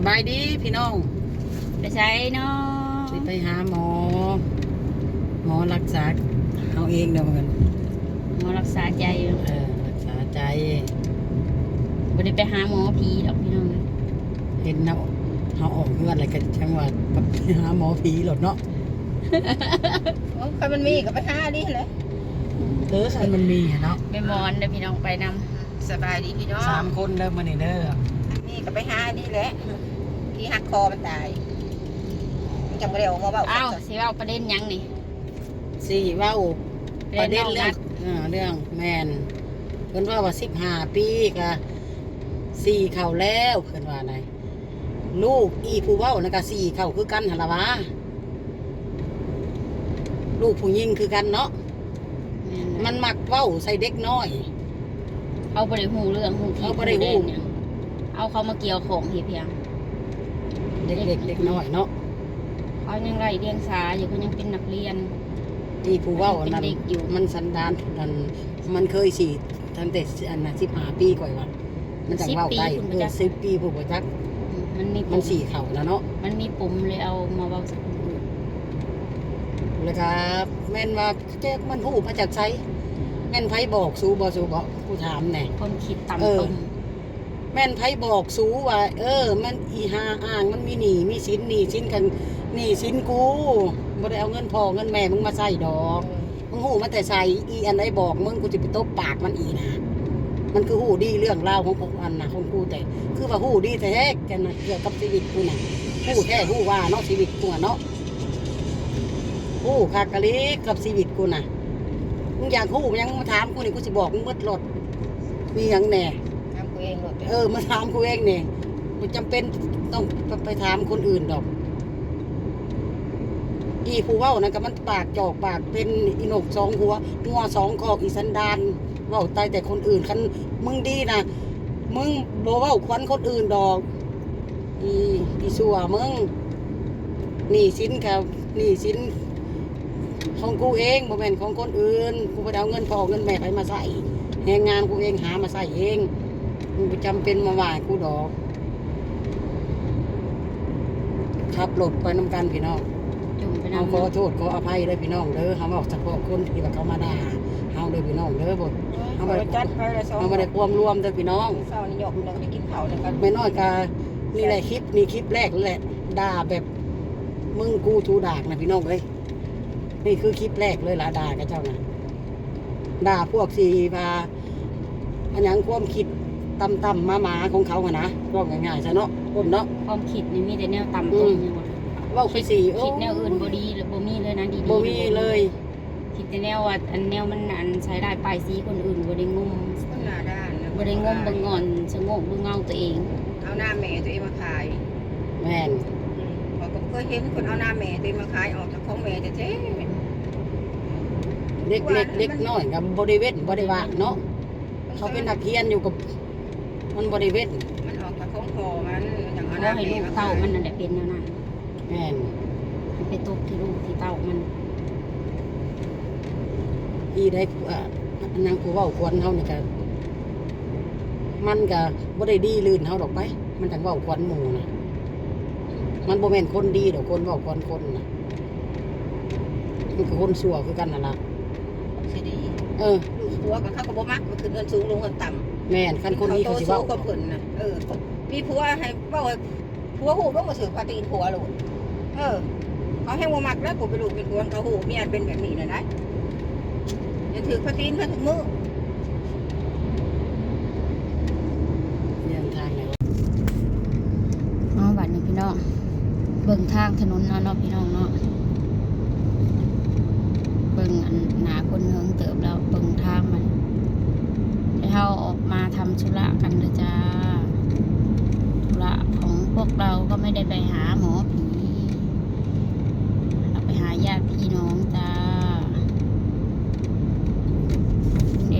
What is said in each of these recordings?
สบายดีพี่น้อง ไปใช้เนาะสิไปหาหมอ หมอรักษาเอาเองเดี๋ยวมันหมอรักษาใจอยู่เออรักษาใจบ่ได้ไปหาหมอผีดอกพี่น้องเห็นเนาเขาออกเงื่อนอะไรกันจังหวัดไปหาหมอผีหลดเนาะโอ้ใครมันมีก็ไปหาดิเลยเออคันมันมีอะเนาะไปหมอนเด้อพี่น้องไปนำสบายดีพี่น้องสามคนเริ่มมานี่เด้อ นี่ก็ไปหาดิแหละที่หักคอมันตายมันจังบ่ได้ออกมาเบ้าอ้าวสิเว้าประเด็นหยังนี่ สี่เว้าประเด็นองเรื่อนังดเออเรื่องแมนเพิ่นว่าว่าสิบห้าปีกะสี่เข่าแล้วเพิ่นว่าไงลูกอีผู้เว้านะกะสี่เข่าคือกันหนละวะลูกผู้หญิงคือกันเนาะแม่มันมักเว้าใส่เด็กน้อย เอาบ่ได้ฮู้เรื่องฮู้ที่เอาบ่ได้ฮู้แดงหยัง เอาเขามาเกี่ยวของเฮ็ดเพียงเด็กเด็กเด็กน้อยเนาะเขายังไร้เดียงสาอยู่เขายังเป็นนักเรียนที่ผู้เว้าอันนั้นเป็นเด็กอยู่มันสันดานนั้นมันเคยสี่ตั้งแต่อันน่ะสิบห้าปีก่อนว่ามันจังเว้าได้10ปีเออสิบปีผู้บ่จักมันมีมันสี่เข่าแล้วเนาะมันมีปุ่มเลยเอามาเว้าสักคนอื่นแล้วก็แม่นว่าเจ๊มันหูมาจากไสแม่นไผบอกสู้บ่สู้บ่ผู้ถามแน่ความคิดต่ำเออตม แม่นไผบอกสู้ว่า เออ มันอีหาอ่างมันมีหนี้มีสินหนี้สินกันหนี้สินกูบ่ได้เอาเงินพ่อเงินแม่มึงมาใส่ดอกมึงหูมาแต่ใส่อีอันไหนบอกมึงกูจะไปตบปากมันอีนะมันคือหูดีเรื่องราวของพวกอันนะของกูแต่ คือว่าหูดีแต่แท้กันนะเกี่ยวกับชีวิตกูน่ะหูแท้หูว่าเนาะชีวิตกูอะเนาะหูคากะลิกับชีวิตกูน่ะมึงอยากหูยังมาถามกูนี่กูสิบอกมึงมืดรถมีหยังแหน่ทำ กูเองหมดเออมาถามกูเองเนี่ยกูจำเป็นต้องไปถามคนอื่นดอก อีผู้เว้านะก็มันปากจอกปากเป็นอีนกสองหัวงัวสองคอกอีสันดานเว้าตายแต่คนอื่นคันมึงดีนะมึงบ่เว้าควันคนอื่นดอก อีอีสัวมึงหนี่สินครับหนี่สินของกูเองบ่แม่นของคนอื่น กูได้เอาเงินพอเงินแม่ไปมาใส่แรงงานกูเองหามาใส่เอง มึงบ่จำเป็นมาว่ากูดอกขับรถไปนำกันพี่น้องจุ่มไปเฮาน้ำขอโทษขออภัยเด้อพี่น้องเด้อเฮาบอกเฉพาะคนที่ว่าเขามาด่าเฮาเด้อพี่น้องเด้อบ่เอาไปจัดไปเลยสองเฮาบ่ได้ความรวมเด้อพี่น้องเศร้านี่หยอกเราได้กินข้าวแล้วกันไม่น้อยกานี่แหละคลิปนี่คลิปแรกแหละด่าแบบมึงกูทูดากนะพี่น้องเอ้ยนี่คือคลิปแรกเลยล่ะด่ากับเจ้านะด่าพวกสีมาอันยังความคิด ต่ำๆมาหมาๆของเขาอะนะว่าง่ายๆซะเนาะคนเนาะ ความคิดนี่มีแต่แนวต่ำตมอยู่หมดเว่าไปสีโอ้คิดแนวอื่นบ่ดีหรือบ่มีเลยนะดีๆบ่มีเลยคิดแต่แนวว่าอันแนวมันอันใช้ได้ปลายสีคนอื่นบ่ได้งมหน้าด้านนะบ่ได้งมบ่งอนสงบดูเงาตัวเองเอาหน้าแม่ตัวเองมาขายแม่นเราก็เคยเห็นคนเอาหน้าแม่ตัวเองมาขายออกจากของแม่แต่เจ๊เด็กเล็กเล็กน้อยกับบริเวณบริวารเนาะเขาเป็นนักเรียนอยู่กับ มันบริเวณมันออกจากของพ่อมันอย่างเอาหก็น้าให้แม่ลูกมาเต้าขายมันนั่นแหละเป็นแนวนั้นแม่นให้ไปตกที่ลูกที่เต้ามันอีได้ผู้อะอันนางผู้เว้าควรเฮานี่ก็มันก็บ่ได้ดีลื่นเฮาดอกไป มันจังเว้าควรหมู่นะมันบ่แม่นคนดีดอกคนเว้าควรคนนะมันคือคนชั่วคือกันนั่นล่ะสิดีเออลูกผัวกับเขาก็บ่มักมันคือเงินสูงลงเงินต่ำ แม่นคันคนนี้เขาสิเว้าโตสู้กับเพิ่นนะเออมีผัวให้เว้าให้ผัวหูบ่มาถือปาตีนผัวโลดเออเขาให้บ่มักแล้วกูไปลูกเป็นผัวเขาหูเมียเป็นแบบนี้น่ะนะอย่าถือปาตีนเขาถึงมือเรื่องทางแล้วอ๋อบัดนี้พี่น้อง เบิ่งทางถนนเนาะเนาะพี่น้องเนาะ เบิ่งอันหนาคนเฮิงเติบแล้วเบิ่งทางมัน เดี๋ยวเราออกมาทำธุระกันเลยจ้าธุระของพวกเราก็ไม่ได้ไปหาหมอผีเราไปหาญาติพี่น้องจ้า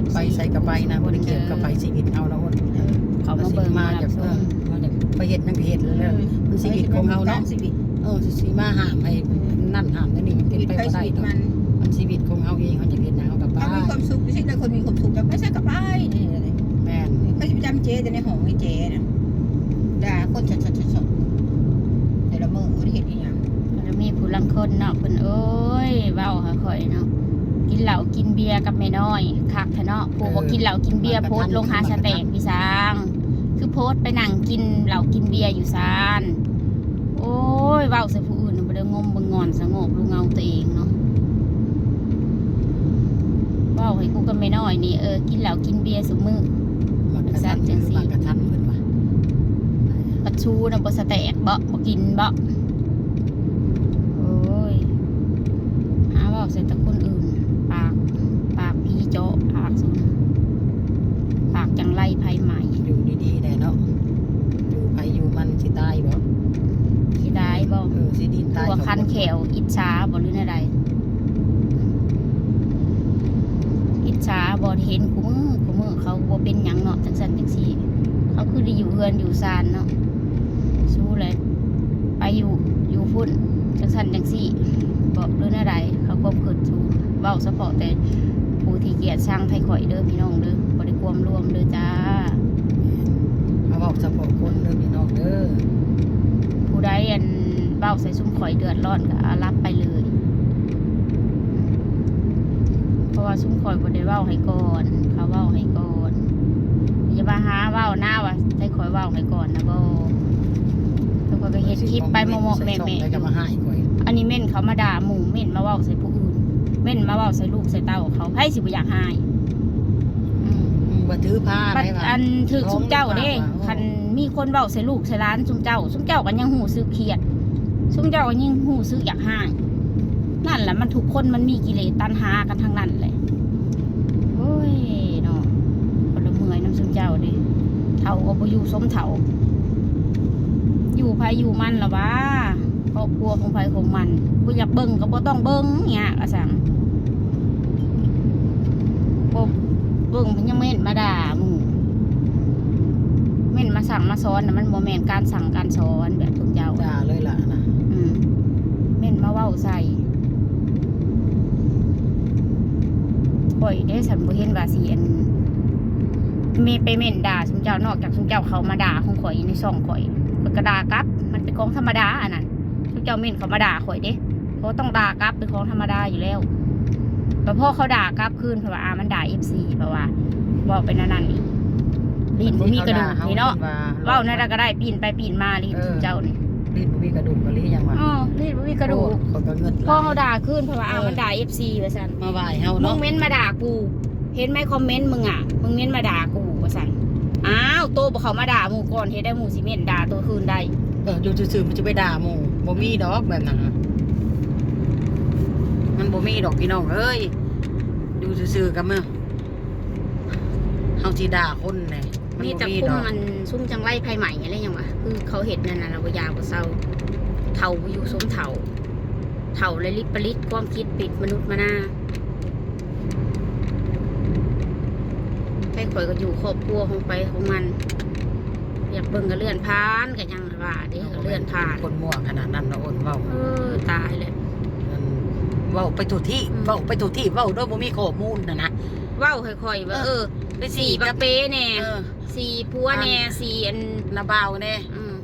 FC ไปใส่กระไปนะบ่ได้เกี่ยวกับไปชีวิตเฮาแล้วคนเขามาเบิ่งมารับชเอมอมาจากไปเฮ็ดนั่นก็เฮ็ดแล้วมันชีวิตของเฮาเนาะชีวิตเออสิมาห้ามให้นั่นห้ามนั่นนี่มันเป็นไปใครบ่ได้ชีวิตดอกมันมันชีวิตของเฮาเองเฮาจะเฮ็ดหยัง เขามีความสุขไม่ใช่แต่คนมีความสุขแบบไม่ใช่กับไอ้นี่อะไแม่เขาจะจำเจแต่ในห้องไอ้เจนะด่าคนสดสดสดแต่าเมื่อเขาเห็นอีหยังมันจะมีผู้ลังคนเนาะคนเอ้ยเบ้าค่ะข่อยเนาะกินเหล้ากินเบียร์กับแม่น้อยคักแท้เนาะผู้บอกกินเหล้ากินเบียร์โพสลงหาสเต็กพี่ซาง คือโพสไปนั่งกินเหล้ากินเบียร์อยู่ซานโอ้ยเบ้าเสพผู้อื่นบ่เดินงมบ่งอนสงบรู้เงาตัวเองเนาะ ว้าให้กูกับแม่น้อยนี่เออกินเหล้ากินเบียร์ซุมื้อมักกะทันจังสิมักกะทันเพิ่นว่าปัดชูนะบ่สแตกบ่บ่กินบ่โอ้ยหาเว่าใส่แต่คนอื่น ปาก ปากพีเจาะปากสุดปากจังไรภัยใหม่ อยู่ดีๆแน่เนาะอยู่ไปอยู่มันสิตายบ่ ที่ได้บ่ เออสิดินตาย ตัวคัน สอง แขวอิจฉาบ่หรือใดอิจฉาบ่เห็นกูมือกูมือเขาบ่เป็นหยังเนาะจังซั่นจังซี่ เขาคือ ได้อยู่เฮือนอยู่ซานเนาะสู้เลย ไปอยู่อยู่พุ่นจังซั่นจังซี่บอกเรื่องอะไรเขาควบคืนสู้เว้าเฉพาะแต่ผู้ที่เกียรติช่างไทยข่อยเด้อพี่น้องเด้อบ่ได้ความรวมเด้อจ้าเอาบอกเฉพาะคนเด้อพี่น้องเด้อผู้ใดอันเว้าใส่ซุ่มข่อยเดือดร้อนก็เอารับไปเลย เพราะว่าซุ่มข่อยบ่ได้เว้าให้ก่อน เขาเว้าให้ก่อน อย่ามาหาเว้าหน้าว่าใส่ข่อยเว้าให้ก่อนนะบ่แล้วก็ไปเฮ็ดคลิปไปโมโมแม่ใส่ช่องๆแล้วก็มาให้ข่อยอันนี้เม่นเขามาด่าหมู่เม่นมาเว้าใส่ผู้อื่นเม่นมาเว้าใส่ลูกใส่เต้าเขาไพ่สิบ่อยากหายอืมอืมบ่ถือผ้าบัดได้ว่า อันถึกซุมเจ้าเด้น้องนี่ว่า คันมีคนเว้าใส่ลูกใส่ร้านซุมเจ้าซุมเจ้าก็ยังหูซึกเครียดซุมเจ้าก็ยังหูซึกอยากหายนั่นแหละมันทุกคนมันมีกิเลสตัณหากันทั้งนั้นเลยโอ้ยเนาะคนละเมื่อยน้ำซุม เจ้าเด้เท่าก็บ่อยู่สมเท่าอยู่ไผอยู่มันละวะครอบครัวของไผของมันกูอยากเบิ่งก็บ่ต้องเบิ่งเนี่ยอะสังบ่เบิ่งเพิ่นยังเม่นมาด่าหมู่เม่นมาสั่งมาสอนน่ะมันบ่แม่นการสั่งการสอนแบบทุกเจ้าด่าเลยล่ะนะอืมเม่นมาเว้าใส่ข่อยได้สันบ่เห็นว่าสิอัน มีไปเม่นด่าซุมเจ้านอกจากซุมเจ้าเขามาด่าของข่อยในช่องข่อยข่อยก็ด่ากลับ มันเป็นของธรรมดาอันนั้นซุมเจ้าเม่นเขามาด่าข่อยเด้เขาต้องด่ากลับเป็นของธรรมดาอยู่แล้วแต่พอเขาด่ากลับคืนเพราะว่าอ่ามันด่า FC เพราะว่าบอกเป็นอันนั้นนี่ลิ้นบ่มีกระดูกนี่เนาะเว้านั่นก็ได้ปีนไปปีนมาลิ้นซุมเจ้านี่ลิ้นบ่มีกระดูกก็เลยยังว่าอ๋อลิ้นบ่มีกระดูกเขาก็เงินพ่อเขาด่าขึ้นเพราะว่าอ้าวมันด่าเอฟซีว่าสันมาไหว้เฮามึเนาะงเม้นมาด่ากู เห็นไหมคอมเมนต์มึงอะ มึงเม้นมาด่ากู ว่าสันอ้าวโตบอกเขามาด่าหมูก่อนเฮ็ดได้หมูสิเม้นด่าตัวคืนได้เอออยู่ซื่อๆมันจะไปด่าหมู่บ่มีดอกแบบนั้นน่ะมันบ่มีดอกพี่น้องเอ้ยอยู่ซื่อๆกับมึงเฮาสิด่าคนแน่มันมีบ่แต่มีคุ้ดมอกมันซุ่มจังไรไพ่ใหม่อะไรยังวะคือเขาเห็ดนั่นน่ะเราบ่ยาวบ่เศร้าเท่าบ่อยู่สมเท่าเท่าเลยลิปลิตความคิดปิดมนุษย์มาหน้า ไปข่อยก็อยู่ครอบครัวของไปของมัน อยากเบิ่งก็เลื่อนผ่านก็ยังว่าเด้ก็เลื่อนผ่านคนมั่วขนาดนั้นเนาะอ้นเว้าเออตายเลยมันเว้าไปถูกที่อืมเว้าไปถูกที่เว้าโดยบ่มีข้อมูลน่ะนะเว้าค่อยๆว่าเออเออไปสีสี่บักักบเป้แน่เออสีพัวแน่สีอันนาบ่าวแน่อืม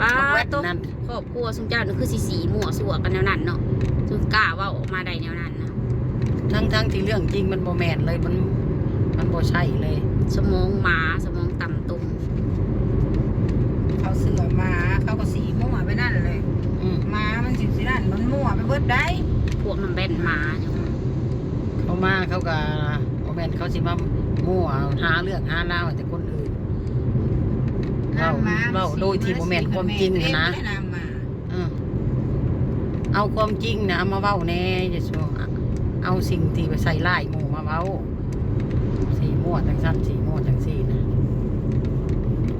ป้าบักแวดโตะนั่นครอบครัวสมเจ้านี่คือสีสีมั่วสั่วกันแนวนั้นเนาะจึงกล้าเว่าออกมาได้แนวนั้นนะทั้งทั้งที่เรื่องจริงมันบ่แม่นเลยมัน มันบ่ใช่เลย สมองหมาสมองต่ำตุ่มเขาเสือมาเขาก็สีมั่วไปนั่นเลยอืมมามันสิสินั่นมันมั่วไปเบิดได้พวกมันแบนหมาเนี่ยเขามาเขาก็บ่แม่นเขาสิมามั่วหาเรื่องหาราวให้แต่คนอื่นเว้าน้ำเว้าโดยที่บ่แม่นความจริงน่ะนะ เล่น้ำมาเออเอาความจริงนะเอามาเว้าแน่อย่าชัวเอาสิ่งที่ไปใส่ร้ายหมู่มาเว้า สีมั่วจังซั่นสีมั่วจังซี่นะ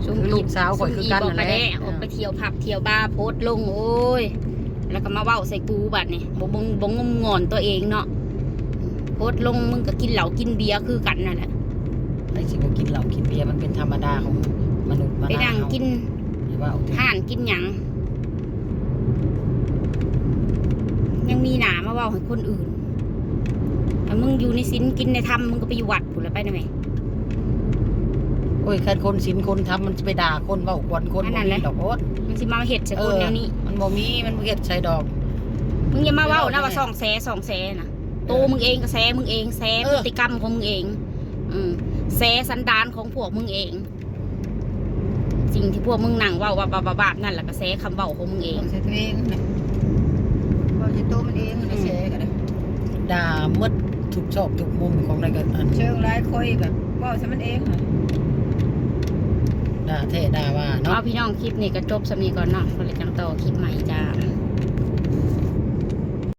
คือลูกสาวข่อยคือกันนั่นแหละซุ่มอีบอกไปออกไปเที่ยวผับเที่ยวบาร์โพสต์ลงโอ้ย แล้วก็มาเว้าใส่กูบัดนี่บ่บงบ่งมงอนตัวเองเนาะโพสต์ลงมึงก็กินเหล้ากินเบียร์คือกันนั่นแหละไอ้สิบ่กินเหล้ากินเบียร์มันเป็นธรรมดาของมนุษย์มไปนานั่งเฮากินอย่าว่าเอาเถอะห่านกินหยังยังมีหนามาเว่าให้คนอื่น แต่มึงอยู่ในศีลกินในธรรมมึงก็ไปอยู่วัดผุนแล้วไปได้ไหม โอ้ยแค่คนศีลคนทำมันจะไปด่าคนเว้าควนคนอันบ่นั้นแหมีละ ดอกโอ๊ตมันสิมาเห็ดใส่คนแนวนี้ มันบ่มีมันบ่เฮ็ดใส่ดอก มึงอย่ามาเว้านะว่าสองแสสองแสนะตัวมึงเองก็แสมึงเองแสพฤติกรรมของมึงเอง อืมแสสันดานของพวกมึงเอง สิ่งที่พวกมึงนั่งเว้าว่าบาบาบนั่นแหละก็แสคำเว้าของมึงเอง ใส่ตัวเองนะว่าจะตัวมันเองนะเชกันนะด่าหมด ทุกชอบทุกมุมของอะไรกันอันเชิงร้ายคอยแบบว่าใส่มันเองนะด่าเทด่าว่าเนาะ เอาพี่น้องคลิปนี้ก็จบสำนีก่อนเนาะก็เลยจังต่อคลิปใหม่จ้า